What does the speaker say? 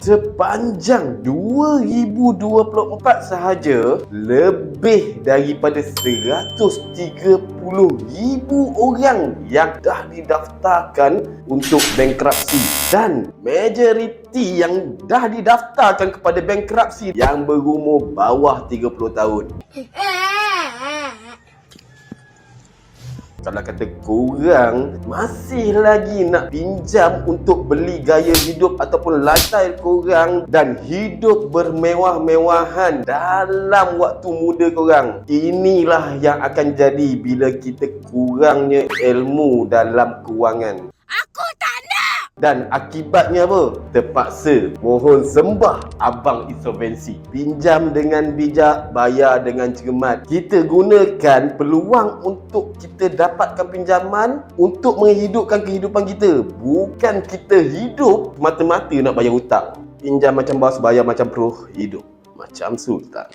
Sepanjang 2024 sahaja, lebih daripada 130,000 orang yang dah didaftarkan untuk bankruptcy dan majoriti yang dah didaftarkan kepada bankruptcy yang berumur bawah 30 tahun. Kalau kata korang masih lagi nak pinjam untuk beli gaya hidup ataupun lifestyle korang dan hidup bermewah-mewahan dalam waktu muda korang. Inilah yang akan jadi bila kita kurangnya ilmu dalam kewangan. Aku tak nak! Dan akibatnya apa? Terpaksa mohon sembah abang insolvensi. Pinjam dengan bijak, bayar dengan cermat. Kita gunakan peluang untuk kita dapatkan pinjaman untuk menghidupkan kehidupan kita. Bukan kita hidup mata-mata nak bayar hutang. Pinjam macam bos, bayar macam pro, hidup macam sultan.